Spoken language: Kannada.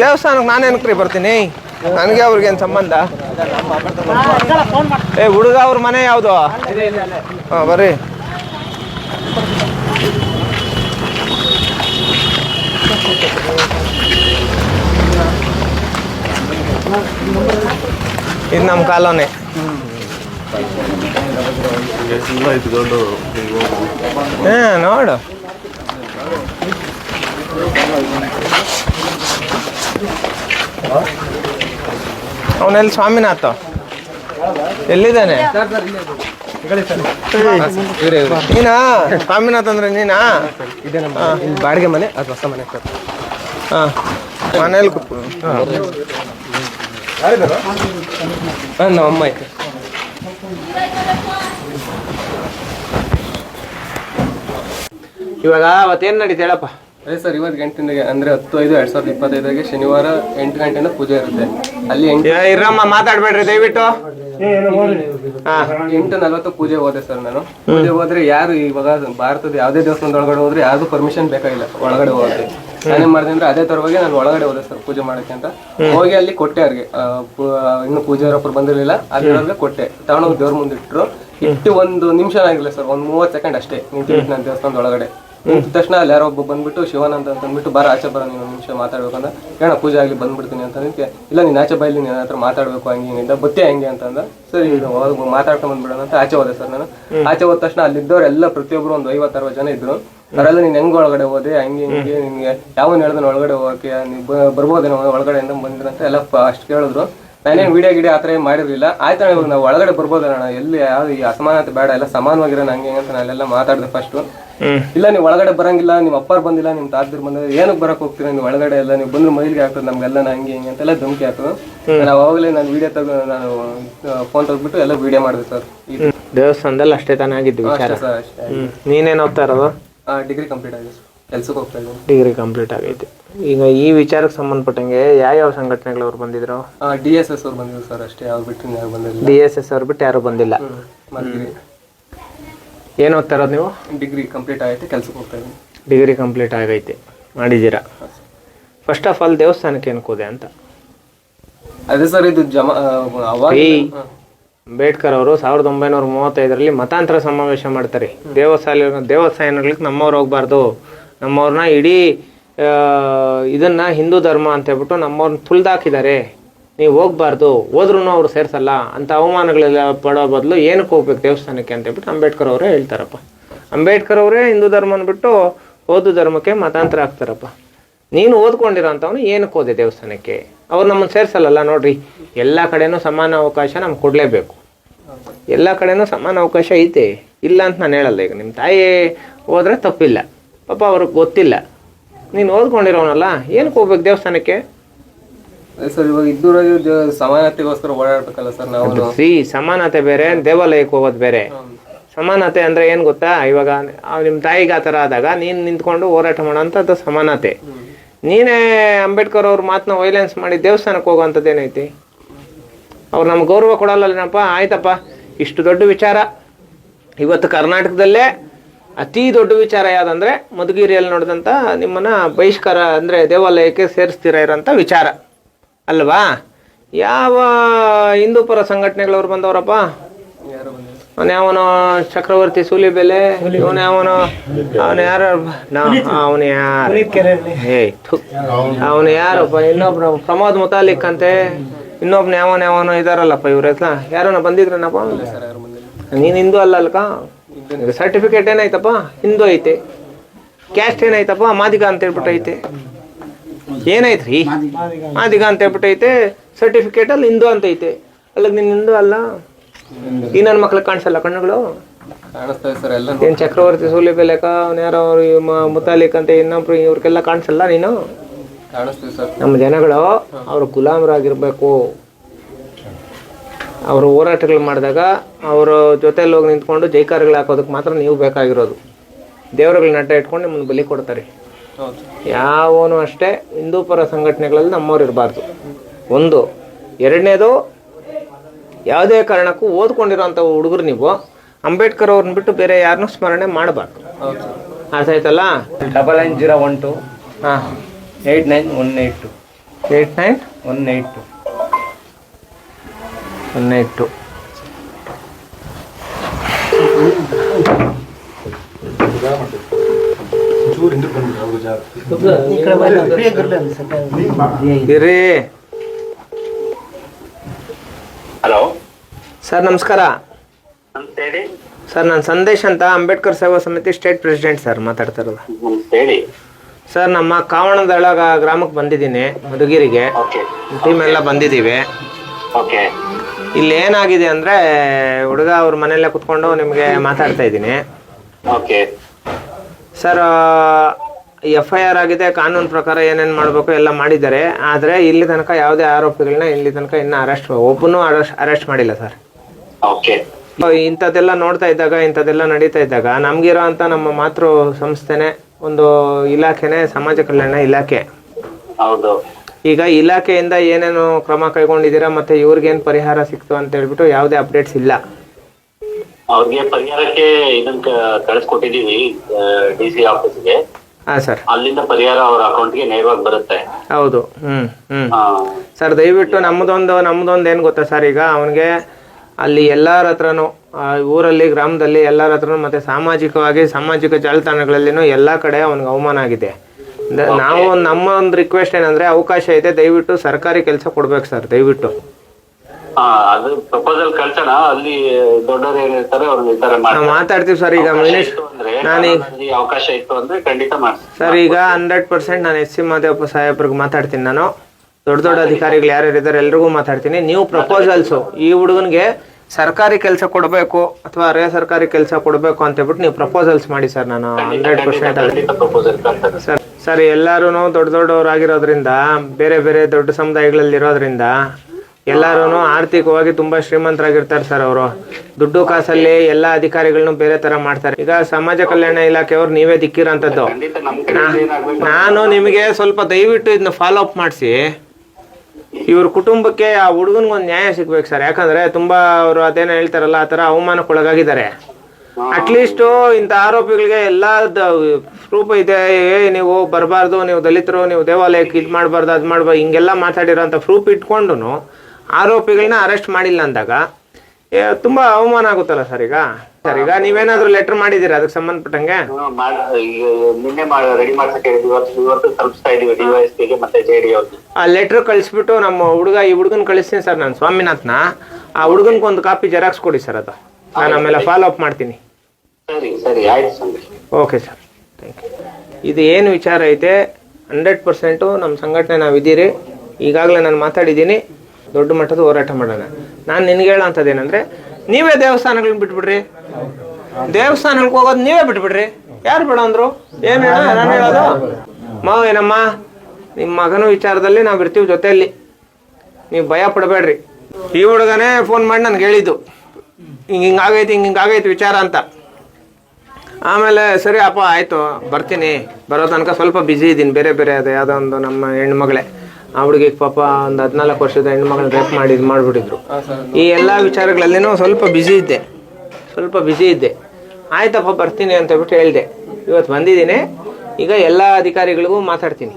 ದೇವಸ್ಥಾನಕ್ಕೆ ನಾನೇನಕ್ರಿ ಬರ್ತೀನಿ? ನನಗೆ ಅವ್ರಿಗೇನು ಸಂಬಂಧ? ಏ ಹುಡುಗ ಅವ್ರ ಮನೆ ಯಾವುದು? ಹಾಂ ಬರ್ರಿ. ಇದು ನಮ್ಮ ಕಾಲೋನಿ. ಹ್ಞೂ ಹಾಂ ನೋಡು. ಅವನೆಲ್ಲಿ ಸ್ವಾಮಿನಾಥ? ಎಲ್ಲಿದ್ದಾನೆ? ನೀನಾ? ಸ್ವಾಮಿನಾಥ್ ಅಂದ್ರೆ ನೀನಾ? ಬಾಡಿಗೆ ಮನೆ ಹೊಸ ಮನೆ ಹಾಂ. ಮನೇಲಿ ಕೂತ್ಕೊಂಡು ಹಾಂ ನಮ್ಮ ಅಮ್ಮ ಐತೆ. ಇವಾಗ ಅವತ್ತೇನು ನಡೀತು ಹೇಳಪ್ಪ? ಅದೇ ಸರ್ ಇವತ್ತು ಗಂಟೆಗೆ ಅಂದ್ರೆ ಹತ್ತು ಐದು ಎರಡ್ ಸಾವಿರದ ಇಪ್ಪತ್ತೈದರಿಗೆ ಶನಿವಾರ ಎಂಟು ಗಂಟೆನ ಪೂಜೆ ಇರುತ್ತೆ. ಅಲ್ಲಿ ಎಂಟು ಏ, ಇರಮ್ಮ ಮಾತಾಡ್ಬೇಡ್ರಿ ದಯವಿಟ್ಟು. ಹಾಂ. ಎಂಟು ನಲ್ವತ್ತು ಪೂಜೆ ಹೋದೆ ಸರ್ ನಾನು. ಪೂಜೆ ಹೋದ್ರೆ ಯಾರು ಇವಾಗ ಭಾರತದ ಯಾವುದೇ ದೇವಸ್ಥಾನದ ಒಳಗಡೆ ಹೋದ್ರೆ ಯಾರು ಪರ್ಮಿಷನ್ ಬೇಕಾಗಿಲ್ಲ ಒಳಗಡೆ ಹೋಗೋಕೆ. ನಾನೇನ್ ಮಾಡಿದೆ ಅಂದ್ರೆ ಅದೇ ತರವಾಗಿ ನಾನು ಒಳಗಡೆ ಹೋದೆ ಸರ್ ಪೂಜೆ ಮಾಡಕ್ಕೆ ಅಂತ. ಹೋಗಿ ಅಲ್ಲಿ ಕೊಟ್ಟೆ ಅವ್ರಿಗೆ. ಆ, ಪೂಜೆ ಇನ್ನು ಬಂದಿರಲಿಲ್ಲ. ಅಲ್ಲಿರೋರ್ಗೆ ಕೊಟ್ಟೆ. ತಗೊಂಡೋಗಿ ದೇವ್ರ ಮುಂದೆ ಇಟ್ರು ಇಟ್ಟು ಒಂದು ನಿಮಿಷ ಆಗಿಲ್ಲ ಸರ್ ಒಂದು ಮೂವತ್ತು ಸೆಕೆಂಡ್ ಅಷ್ಟೇ ನಿಂತಿ ನಾನು ದೇವಸ್ಥಾನದ ಒಳಗಡೆ. ನಿಂತ ತಕ್ಷಣ ಅಲ್ಲಿ ಯಾರೋ ಒಬ್ಬ ಬಂದ್ಬಿಟ್ಟು ಶಿವಾನಂದ ಅಂತ ಅಂದ್ಬಿಟ್ಟು ಬರ ಆಚೆ ಬರ ನೀನು ಒಂದು ನಿಮಿಷ ಮಾತಾಡ್ಬೇಕಂದ್ರೆ ಹೇಳ ಪೂಜೆ ಆಗಲಿ ಬಂದ್ಬಿಡ್ತೀನಿ ಅಂತ ಅದಕ್ಕೆ ಇಲ್ಲ ನೀನು ಆಚೆ ಬೈಲಿ ನೀನು ಹತ್ರ ಮಾತಾಡ್ಬೇಕು ಹಂಗೆ ಹಿಂಗಿಂದ ಬತ್ತೆ ಹಂಗೆ ಅಂತ ಅಂದ. ಸರಿ ಮಾತಾಡ್ಕೊಂಡು ಬಂದ್ಬಿಡೋಣ ಅಂತ ಆಚೆ ಹೋದೆ ಸರ್ ನಾನು. ಆಚೆ ಹೋದ ತಕ್ಷಣ ಅಲ್ಲಿದ್ದವರೆಲ್ಲ ಪ್ರತಿಯೊಬ್ರು ಒಂದು ಐವತ್ತು ಅರವತ್ತು ಜನ ಇದ್ರು. ಅವರೆಲ್ಲ ನೀನು ಹೆಂಗ್ ಒಳಗಡೆ ಹೋದೆ? ಹಂಗೆ ಹಿಂಗೆ ನಿನ್ಗೆ ಯಾವನ್ ಹೇಳಿದ್ರು ಒಳಗಡೆ ಹೋಗಕ್ಕೆ? ನೀವು ಬರ್ಬೋದೇನೋ ಒಳಗಡೆಯಿಂದ ಬಂದಿರಂತ ಎಲ್ಲ ಅಷ್ಟ್ ಕೇಳಿದ್ರು. ನಾನೇನ್ ವಿಡಿಯೋ ಗಿಡಿಯೋ ಆತರ ಏನ್ ಮಾಡಿರ್ಲಿಲ್ಲ. ಆಯ್ತು ಇವಾಗ ನಾವು ಒಳಗಡೆ ಬರ್ಬೋದಣ್ಣ ಎಲ್ಲಿ ಯಾವ ಈ ಅಸಮಾನತೆ ಬೇಡ ಎಲ್ಲ ಸಮಾನವಾಗಿರೋ ಹಿಂಗೆ ಅಂತ ನಾನೆಲ್ಲ ಮಾತಾಡಿದೆ ಫಸ್ಟ್ ಇಲ್ಲ ನೀವು ಒಳಗಡೆ ಬರಂಗಿಲ್ಲ ನಿಮ್ಮ ಅಪ್ಪಾರ್ ಬಂದಿಲ್ಲ ನಿಮ್ ತಾತರ್ ಬಂದಿಲ್ಲ ಏನಕ್ಕೆ ಬರಕ್ ಹೋಗ್ತೀರಾ ನೀವು ಒಳಗಡೆ ಎಲ್ಲ? ನೀವು ಬಂದ್ರೆ ಮೈಲಿಗೆ ಆಗ್ತದೆ ನಮ್ಗೆಲ್ಲ ಹಂಗೆ ಹಿಂಗೆ ಅಂತೆಲ್ಲ ಧಮಕಿ ಹಾಕೋದು ನಾನು ಅವಾಗಲೇ ನಾನು ವಿಡಿಯೋ ತೆಗೆದು ನಾನು ಫೋನ್ ತೆಗೆದ್ಬಿಟ್ಟು ಎಲ್ಲ ವಿಡಿಯೋ ಮಾಡಿದೆ ಸರ್ ದೇವಸ್ಥಾನದಲ್ಲಿ ಅಷ್ಟೇ ತಾನೇ ಆಗಿದ್ದು ಅಷ್ಟೇ ಸರ್ ಅಷ್ಟೇ. ನೀನೇನು ಓದ್ತಾ ಇರೋದು? ಡಿಗ್ರಿ ಕಂಪ್ಲೀಟ್ ಆಗಿದೆ ಸರ್ ಕೆಲ್ಸಕ್ಕೆ ಹೋಗ್ತಾ ಡಿಗ್ರಿ ಕಂಪ್ಲೀಟ್ ಆಗೈತೆ. ಈಗ ಈ ವಿಚಾರಕ್ಕೆ ಸಂಬಂಧಪಟ್ಟಂಗೆ ಯಾವ್ಯಾವ ಸಂಘಟನೆಗಳವ್ರು ಬಂದಿದ್ರು? ಡಿ ಎಸ್ ಎಸ್ ಅವ್ರು ಬಂದಿದ್ರು ಸರ್ ಅಷ್ಟೇ ಅವ್ರು ಬಿಟ್ಟು ಯಾರು ಬಂದಿಲ್ಲ. ಡಿ ಎಸ್ ಎಸ್ ಅವ್ರು ಬಿಟ್ಟು ಯಾರು ಬಂದಿಲ್ಲ. ಏನು ಓದ್ತಾ ಇರೋದು ನೀವು? ಡಿಗ್ರಿ ಕಂಪ್ಲೀಟ್ ಆಗೈತೆ ಕೆಲ್ಸಕ್ಕೆ ಹೋಗ್ತಾ ಇದ್ದೀನಿ. ಡಿಗ್ರಿ ಕಂಪ್ಲೀಟ್ ಆಗೈತೆ. ಮಾಡಿದ್ದೀರಾ? ಫಸ್ಟ್ ಆಫ್ ಆಲ್ ದೇವಸ್ಥಾನಕ್ಕೆ ಏನಕ್ಕೋದೆ ಅಂತ? ಅದೇ ಸರ್ ಇದು ಜಮಾ ಅವಾಗ ಅಂಬೇಡ್ಕರ್ ಅವರು ಸಾವಿರದ ಒಂಬೈನೂರ ಮೂವತ್ತೈದರಲ್ಲಿ ಮತಾಂತರ ಸಮಾವೇಶ ಮಾಡ್ತಾರೆ. ದೇವಸ್ಥಾನ ದೇವಸ್ಥಾನಗಳಿಗೆ ನಮ್ಮವ್ರು ಹೋಗ್ಬಾರ್ದು. ನಮ್ಮವ್ರನ್ನ ಇಡೀ ಇದನ್ನು ಹಿಂದೂ ಧರ್ಮ ಅಂತ ಹೇಳ್ಬಿಟ್ಟು ನಮ್ಮವ್ರನ್ನ ತುಳ್ದಾಕಿದ್ದಾರೆ. ನೀವು ಹೋಗ್ಬಾರ್ದು ಹೋದ್ರೂ ಅವ್ರು ಸೇರ್ಸಲ್ಲ, ಅಂತ ಅವಮಾನಗಳೆಲ್ಲ ಪಡೋ ಬದಲು ಏನಕ್ಕೆ ಹೋಗ್ಬೇಕು ದೇವಸ್ಥಾನಕ್ಕೆ ಅಂತ ಹೇಳ್ಬಿಟ್ಟು ಅಂಬೇಡ್ಕರ್ ಅವರೇ ಹೇಳ್ತಾರಪ್ಪ. ಅಂಬೇಡ್ಕರ್ ಅವರೇ ಹಿಂದೂ ಧರ್ಮ ಅಂದ್ಬಿಟ್ಟು ಓದು ಧರ್ಮಕ್ಕೆ ಮತಾಂತರ ಆಗ್ತಾರಪ್ಪ ನೀನು ಓದ್ಕೊಂಡಿರೋ ಅಂಥವ್ನು ಏನಕ್ಕೆ ಹೋದೆ ದೇವಸ್ಥಾನಕ್ಕೆ? ಅವ್ರು ನಮ್ಮನ್ನು ಸೇರಿಸಲ್ಲ ನೋಡ್ರಿ, ಎಲ್ಲ ಕಡೆನೂ ಸಮಾನ ಅವಕಾಶ ನಮ್ಗೆ ಕೊಡಲೇಬೇಕು. ಎಲ್ಲ ಕಡೆನೂ ಸಮಾನ ಅವಕಾಶ ಐತೆ. ಇಲ್ಲ ಅಂತ ನಾನು ಹೇಳಲ್ಲ ಈಗ ನಿಮ್ಮ ತಾಯಿ ಹೋದರೆ ತಪ್ಪಿಲ್ಲ. ಪಾಪ ಅವ್ರಿಗೆ ಗೊತ್ತಿಲ್ಲ. ನೀನು ಓದ್ಕೊಂಡಿರೋನಲ್ಲ ಏನಕ್ಕೆ ಹೋಗ್ಬೇಕು ದೇವಸ್ಥಾನಕ್ಕೆ? ಸರ್ ಇವಾಗ ಇದ್ದೂರಾಗಿ ಸಮಾನತೆಗೋಸ್ಕರ ಓಡಾಡ್ಬೇಕಲ್ಲ ಸರ್ ನಾವು. ಸಿ ಸಮಾನತೆ ಬೇರೆ ದೇವಾಲಯಕ್ಕೆ ಹೋಗೋದು ಬೇರೆ. ಸಮಾನತೆ ಅಂದ್ರೆ ಏನು ಗೊತ್ತಾ? ಇವಾಗ ನಿಮ್ಮ ತಾಯಿಗೆ ಆ ಥರ ಆದಾಗ ನೀನು ನಿಂತ್ಕೊಂಡು ಹೋರಾಟ ಮಾಡೋಂಥದ್ದು ಸಮಾನತೆ. ನೀನೇ ಅಂಬೇಡ್ಕರ್ ಅವ್ರ ಮಾತನ್ನ ವೈಲೆನ್ಸ್ ಮಾಡಿ ದೇವಸ್ಥಾನಕ್ಕೆ ಹೋಗೋವಂಥದ್ದು ಏನೈತಿ? ಅವ್ರು ನಮ್ಗೆ ಗೌರವ ಕೊಡಲ್ಲಪ್ಪ ಆಯ್ತಪ್ಪ ಇಷ್ಟು ದೊಡ್ಡ ವಿಚಾರ. ಇವತ್ತು ಕರ್ನಾಟಕದಲ್ಲೇ ಅತಿ ದೊಡ್ಡ ವಿಚಾರ ಯಾವುದಂದ್ರೆ ಮಧುಗಿರಿಯಲ್ಲಿ ನೋಡಿದಂಥ ನಿಮ್ಮನ್ನ ಬಹಿಷ್ಕಾರ ಅಂದರೆ ದೇವಾಲಯಕ್ಕೆ ಸೇರಿಸ್ತೀರ ಇರೋಂಥ ವಿಚಾರ. ಅಲ್ವಾ? ಯಾವ ಹಿಂದೂ ಪರ ಸಂಘಟನೆಗಳವ್ರು ಬಂದವರಪ್ಪ? ಅವನ ಯಾವನೋ ಚಕ್ರವರ್ತಿ ಸೂಲಿಬೆಲೆ, ಇವನ ಯಾವನೋ ಅವನ ಯಾರ? ಅವನ ಯಾರು? ಅವನು ಯಾರಪ್ಪ? ಇನ್ನೊಬ್ರು ಪ್ರಮೋದ್ ಮುತಾಲಿಕ್ ಅಂತೆ. ಇನ್ನೊಬ್ನ ಯಾವನ ಯಾವನೋ ಇದಾರಲ್ಲಪ್ಪ ಇವ್ರ ಯಾರೋನ ಯಾರನ್ನ ಬಂದಿದ್ರನಪ್ಪ? ನೀನ್ ಹಿಂದೂ ಅಲ್ಲ ಅಲ್ಕ? ಸರ್ಟಿಫಿಕೇಟ್ ಏನಾಯ್ತಪ್ಪ? ಹಿಂದೂ ಐತೆ. ಕ್ಯಾಸ್ಟ್ ಏನಾಯ್ತಪ್ಪ? ಮಾದಿಗ ಅಂತ ಹೇಳ್ಬಿಟ್ಟು ಐತೆ. ಏನಾಯ್ತ್ರಿ? ಮಾದಿಗ ಅಂತ ಹೇಳ್ಬಿಟ್ಟು ಐತೆ. ಸರ್ಟಿಫಿಕೇಟ್ ಅಲ್ಲಿ ಹಿಂದೂ ಅಂತ ಐತೆ. ಅಲ್ಲ ನಿನ್ನ ಹಿಂದೂ ಅಲ್ಲ? ಈ ನನ್ನ ಮಕ್ಳಿಗೆ ಕಾಣಿಸಲ್ಲ ಕಣ್ಣುಗಳು? ಏನು ಚಕ್ರವರ್ತಿ ಸೂಲಿ ಬೆಲೆಕ ಅವ್ನ ಯಾರೋ ಅವ್ರು ಮುತಾಲಿಕ್ ಅಂತ ಇನ್ನೊಬ್ರು ಇವ್ರಿಗೆಲ್ಲ ಕಾಣಿಸಲ್ಲ ನೀನು? ನಮ್ಮ ಜನಗಳು ಅವರು ಗುಲಾಮರಾಗಿರ್ಬೇಕು. ಅವರು ಹೋರಾಟಗಳು ಮಾಡಿದಾಗ ಅವರ ಜೊತೆಯಲ್ಲಿ ಹೋಗಿ ನಿಂತ್ಕೊಂಡು ಜೈಕಾರಗಳು ಹಾಕೋದಕ್ಕೆ ಮಾತ್ರ ನೀವು ಬೇಕಾಗಿರೋದು. ದೇವರುಗಳ ನಟ ಇಟ್ಕೊಂಡು ನಿಮ್ಮನ್ನು ಬಲಿ ಕೊಡ್ತಾರೆ. ಯಾವನು ಅಷ್ಟೇ ಹಿಂದೂ ಪರ ಸಂಘಟನೆಗಳಲ್ಲಿ ನಮ್ಮವ್ರು ಇರಬಾರ್ದು. ಒಂದು ಎರಡನೇದು ಯಾವುದೇ ಕಾರಣಕ್ಕೂ ಓದ್ಕೊಂಡಿರೋಂಥ ಹುಡುಗರು ನೀವು. ಅಂಬೇಡ್ಕರ್ ಅವ್ರನ್ನ ಬಿಟ್ಟು ಬೇರೆ ಯಾರನ್ನೂ ಸ್ಮರಣೆ ಮಾಡಬಾರ್ದು. ಅರ್ಥ ಆಯ್ತಲ್ಲ? Double nine zero one two ಹಾಂ. Eight nine one eight two eight nine one eight two one ಇಟ್ಟು. ಟು ಇರಿ. ಹಲೋ. ಸರ್ ನಮಸ್ಕಾರ. ಸರ್ ನಾನು ಸಂದೇಶ್ ಅಂತ ಅಂಬೇಡ್ಕರ್ ಸೇವಾ ಸಮಿತಿ ಸ್ಟೇಟ್ ಪ್ರೆಸಿಡೆಂಟ್ ಸರ್ ಮಾತಾಡ್ತಾ ಇರೋದು ಸರ್ ನಮ್ಮ ಕಾವಣದಳ ಗ್ರಾಮಕ್ಕೆ ಬಂದಿದ್ದೀನಿ ಮಧುಗಿರಿಗೆ ಟೀಮ್ ಎಲ್ಲ ಬಂದಿದ್ದೀವಿ. ಓಕೆ. ಇಲ್ಲಿ ಏನಾಗಿದೆ ಅಂದ್ರೆ ಹುಡುಗ ಅವ್ರ ಮನೆಯಲ್ಲೇ ಕುತ್ಕೊಂಡು ನಿಮಗೆ ಮಾತಾಡ್ತಾ ಇದ್ದೀನಿ. Okay. Sir F I R ಆಗಿದೆ ಕಾನೂನು ಪ್ರಕಾರ ಏನೇನು ಮಾಡಬೇಕು ಎಲ್ಲ ಮಾಡಿದ್ದಾರೆ. ಆದರೆ ಇಲ್ಲಿ ತನಕ ಯಾವುದೇ ಆರೋಪಿಗಳನ್ನ ಇಲ್ಲಿ ತನಕ ಇನ್ನೂ ಅರೆಸ್ಟ್ ಒಬ್ಬನೂ ಅರೆಸ್ಟ್ ಅರೆಸ್ಟ್ ಮಾಡಿಲ್ಲ ಸರ್ ಓಕೆ. ಇಂಥದ್ದೆಲ್ಲ ನೋಡ್ತಾ ಇದ್ದಾಗ ಇಂಥದ್ದೆಲ್ಲ ನಡೀತಾ ಇದ್ದಾಗ ನಮಗಿರೋ ಅಂತ ನಮ್ಮ ಮಾತೃ ಸಂಸ್ಥೆನೇ ಒಂದು ಇಲಾಖೆನೇ ಸಮಾಜ ಕಲ್ಯಾಣ ಇಲಾಖೆ. ಹೌದು. ಈಗ ಇಲಾಖೆಯಿಂದ ಏನೇನು ಕ್ರಮ ಕೈಗೊಂಡಿದ್ದೀರಾ ಮತ್ತೆ ಇವ್ರಿಗೇನು ಪರಿಹಾರ ಸಿಕ್ತು ಅಂತ ಹೇಳ್ಬಿಟ್ಟು ಯಾವುದೇ ಅಪ್ಡೇಟ್ಸ್ ಇಲ್ಲ? ಅವ್ರಿಗೆ ಪರಿಹಾರಕ್ಕೆ ಇದನ್ನ ಕಳಿಸ್ಕೊಟ್ಟಿದೀವಿ ಡಿ ಸಿ ಆಫೀಸ್ಗೆ. ಹಾಂ ಸರ್. ಅಲ್ಲಿಂದ ಪರಿಹಾರ ಅವ್ರ ಅಕೌಂಟ್ಗೆ ನೇರವಾಗಿ ಬರುತ್ತೆ. ಹೌದು ಹ್ಮ್ ಹ್ಮ್. ಸರ್ ದಯವಿಟ್ಟು ನಮ್ಮದೊಂದು ನಮ್ದೊಂದು ಏನು ಗೊತ್ತಾ ಸರ್ ಈಗ? ಅವನಿಗೆ ಅಲ್ಲಿ ಎಲ್ಲರ ಹತ್ರನು ಊರಲ್ಲಿ ಗ್ರಾಮದಲ್ಲಿ ಎಲ್ಲರ ಹತ್ರನು ಮತ್ತೆ ಸಾಮಾಜಿಕವಾಗಿ ಸಾಮಾಜಿಕ ಜಾಲತಾಣಗಳಲ್ಲಿನೂ ಎಲ್ಲ ಕಡೆ ಅವನಿಗೆ ಅವಮಾನ ಆಗಿದೆ. ನಾವು ನಮ್ಮ ಒಂದು ರಿಕ್ವೆಸ್ಟ್ ಏನಂದ್ರೆ ಅವಕಾಶ ಇದೆ ದಯವಿಟ್ಟು ಸರ್ಕಾರಿ ಕೆಲಸ ಕೊಡ್ಬೇಕು ಸರ್ ದಯವಿಟ್ಟು. ಅದು ಪ್ರಪೋಸಲ್ ಕಳ್ಸೋಣ ಅಲ್ಲಿ ದೊಡ್ಡವರು ಏನಿರ್ತಾರೆ ಅವ್ರು ನಿರ್ಧಾರ ನಾವು ಮಾಡ್ತಾರೆ. ಮಾತಾಡ್ತೀವಿ ಸರ್ ಈಗ ಮಿನಿಸ್ ಅಂದ್ರೆ ನಾನೀಗ ಅವಕಾಶ ಇತ್ತು ಅಂದ್ರೆ ಖಂಡಿತ ಮಾಡ್ತೀನಿ ಸರ್ ಈಗ ಹಂಡ್ರೆಡ್ ಪರ್ಸೆಂಟ್ ನಾನು ಎಸ್ ಸಿ ಮಾದೇವಪ್ಪ ಸಾಹೇಬ್ರಿಗೆ ಮಾತಾಡ್ತೀನಿ ನಾನು. ದೊಡ್ಡ ದೊಡ್ಡ ಅಧಿಕಾರಿಗಳು ಯಾರ್ಯಾರು ಇದ್ದಾರೆ ಎಲ್ರಿಗೂ ಮಾತಾಡ್ತೀನಿ. ನೀವು ಪ್ರಪೋಸಲ್ಸು ಈ ಹುಡುಗನಿಗೆ ಸರ್ಕಾರಿ ಕೆಲಸ ಕೊಡಬೇಕು ಅಥವಾ ಅರೆ ಸರ್ಕಾರಿ ಕೆಲಸ ಕೊಡಬೇಕು ಅಂತ ಹೇಳ್ಬಿಟ್ಟು ನೀವು ಪ್ರಪೋಸಲ್ಸ್ ಮಾಡಿ ಸರ್ ನಾನು ಹಂಡ್ರೆಡ್ ಪರ್ಸೆಂಟ್ ಸರ್ ಸರ್ ಎಲ್ಲರೂ ದೊಡ್ಡ ದೊಡ್ಡವರಾಗಿರೋದ್ರಿಂದ ಬೇರೆ ಬೇರೆ ದೊಡ್ಡ ಸಮುದಾಯಗಳಲ್ಲಿ ಇರೋದ್ರಿಂದ ಎಲ್ಲರೂ ಆರ್ಥಿಕವಾಗಿ ತುಂಬಾ ಶ್ರೀಮಂತರಾಗಿರ್ತಾರೆ ಸರ್ ಅವರು. ದುಡ್ಡು ಕಾಸಲ್ಲಿ ಎಲ್ಲ ಅಧಿಕಾರಿಗಳನ್ನು ಬೇರೆ ತರ ಮಾಡ್ತಾರೆ. ಈಗ ಸಮಾಜ ಕಲ್ಯಾಣ ಇಲಾಖೆಯವ್ರು ನೀವೇ ದಿಕ್ಕಿರೋ ಅಂಥದ್ದು ನಮ್ ನಾನು ನಿಮಗೆ ಸ್ವಲ್ಪ ದಯವಿಟ್ಟು ಇದನ್ನ ಫಾಲೋ ಅಪ್ ಮಾಡಿಸಿ. ಇವ್ರ ಕುಟುಂಬಕ್ಕೆ ಆ ಹುಡುಗನ್ಗೊಂದು ನ್ಯಾಯ ಸಿಗ್ಬೇಕು ಸರ್. ಯಾಕಂದ್ರೆ ತುಂಬಾ ಅವರು ಅದೇನೋ ಹೇಳ್ತಾರಲ್ಲ, ಆ ಥರ ಅವಮಾನಕ್ಕೊಳಗಾಗಿದ್ದಾರೆ. ಅಟ್ಲೀಸ್ಟು ಇಂಥ ಆರೋಪಿಗಳಿಗೆ ಎಲ್ಲ ಪ್ರೂಫ್ ಇದೆ. ಏ, ನೀವು ಬರಬಾರ್ದು, ನೀವು ದಲಿತರು, ನೀವು ದೇವಾಲಯಕ್ಕೆ ಇದು ಮಾಡಬಾರ್ದು, ಅದು ಮಾಡಬಾರ್ದು, ಹಿಂಗೆಲ್ಲ ಮಾತಾಡಿರೋಂಥ ಪ್ರೂಫ್ ಇಟ್ಕೊಂಡು ಆರೋಪಿಗಳನ್ನ ಅರೆಸ್ಟ್ ಮಾಡಿಲ್ಲ ಅಂದಾಗ ತುಂಬಾ ಅವಮಾನ ಆಗುತ್ತಲ್ಲ ಸರ್ ಈಗ? ಸರ್ ಈಗ ನೀವೇನಾದ್ರೂ ಲೆಟರ್ ಮಾಡಿದೀರಾ ಅದಕ್ಕೆ ಸಂಬಂಧಪಟ್ಟಂಗೆ? ಹ್ಮ್, ಮಾಡ್- ಈಗ ನಿನ್ನೆ ರೆಡಿ ಮಾಡ್ಸಕ್ಕೆ ಹೇಳಿದ್ವಿ. ಇವತ್ತು ಇವತ್ತು ತಲುಪಿಸ್ತಾ ಇದೀವಿ ಡಿವೈಎಸ್ಪಿಗೆ ಮತ್ತೆ ಜೆ ಡಿ ಅವ್ರಿಗೆ. ಆ ಲೆಟ್ರ್ ಕಳಿಸ್ಬಿಟ್ಟು ನಮ್ಮ ಹುಡುಗ ಈ ಹುಡುಗನ್ ಕಳಿಸ್ತೀನಿ ಸರ್ ನಾನು ಸ್ವಾಮಿನಾಥ್ನ. ಆ ಹುಡುಗನ್ಗೆ ಒಂದು ಕಾಪಿ ಜೆರಾಕ್ಸ್ ಕೊಡಿ ಸರ್ ಅದು. ನಾನು ಆಮೇಲೆ ಫಾಲೋ ಅಪ್ ಮಾಡ್ತೀನಿ. ಸರಿ ಸರಿ ಆಯ್ತು ಓಕೆ ಸರ್ ಥ್ಯಾಂಕ್ ಯು ಇದು ಏನು ವಿಚಾರ ಐತೆ? ಹಂಡ್ರೆಡ್ ಪರ್ಸೆಂಟು ನಮ್ಮ ಸಂಘಟನೆ ನಾವಿದ್ದೀರಿ ಈಗಾಗಲೇ ನಾನು ಮಾತಾಡಿದ್ದೀನಿ. ದೊಡ್ಡ ಮಟ್ಟದ ಹೋರಾಟ ಮಾಡೋಣ. ನಾನು ನಿನಗೆ ಹೇಳೋ ಹೇಳೋಂಥದ್ದೇನೆಂದರೆ ನೀವೇ ದೇವಸ್ಥಾನಗಳನ್ನ ಬಿಟ್ಬಿಡ್ರಿ. ದೇವಸ್ಥಾನಗಳಿಗೆ ಹೋಗೋದು ನೀವೇ ಬಿಟ್ಬಿಡ್ರಿ. ಯಾರು ಬೇಡ ಅಂದ್ರು? ಏನು ಹೇಳ? ನಾನು ಹೇಳೋದು? ಮಾವ, ಏನಮ್ಮ? ನಿಮ್ಮ ಮಗನ ವಿಚಾರದಲ್ಲಿ ನಾವು ಇರ್ತೀವಿ ಜೊತೆಯಲ್ಲಿ. ನೀವು ಭಯ ಪಡಬೇಡ್ರಿ. ಈ ಹುಡುಗನೇ ಫೋನ್ ಮಾಡಿ ನನಗೆ ಹೇಳಿದ್ದು. ಹಿಂಗೆ ಹಿಂಗಾಗೈತಿ ಹಿಂಗೆ ಹಿಂಗಾಗೈತಿ ವಿಚಾರ ಅಂತ. ಆಮೇಲೆ, ಸರಿ ಅಪ್ಪ, ಆಯಿತು, ಬರ್ತೀನಿ. ಬರೋ ತನಕ ಸ್ವಲ್ಪ ಬ್ಯುಸಿ ಇದ್ದೀನಿ ಬೇರೆ ಬೇರೆ ಅದೇ, ಯಾವುದೋ ಒಂದು ನಮ್ಮ ಹೆಣ್ಮಗಳೇ ಆ ಹುಡುಗಿಗೆ ಪಾಪ ಒಂದು ಹದಿನಾಲ್ಕು ವರ್ಷದ ಹೆಣ್ಮಗಳನ್ನ ರೇಪ್ ಮಾಡಿ ಇದು ಮಾಡಿಬಿಟ್ಟಿದ್ರು. ಈ ಎಲ್ಲ ವಿಚಾರಗಳಲ್ಲಿನೂ ಸ್ವಲ್ಪ ಬ್ಯುಸಿ ಇದ್ದೆ. ಸ್ವಲ್ಪ ಬ್ಯುಸಿ ಇದ್ದೆ. ಆಯ್ತಪ್ಪ ಬರ್ತೀನಿ ಅಂತ ಹೇಳ್ಬಿಟ್ಟು ಹೇಳಿದೆ. ಇವತ್ತು ಬಂದಿದ್ದೀನಿ. ಈಗ ಎಲ್ಲ ಅಧಿಕಾರಿಗಳಿಗೂ ಮಾತಾಡ್ತೀನಿ.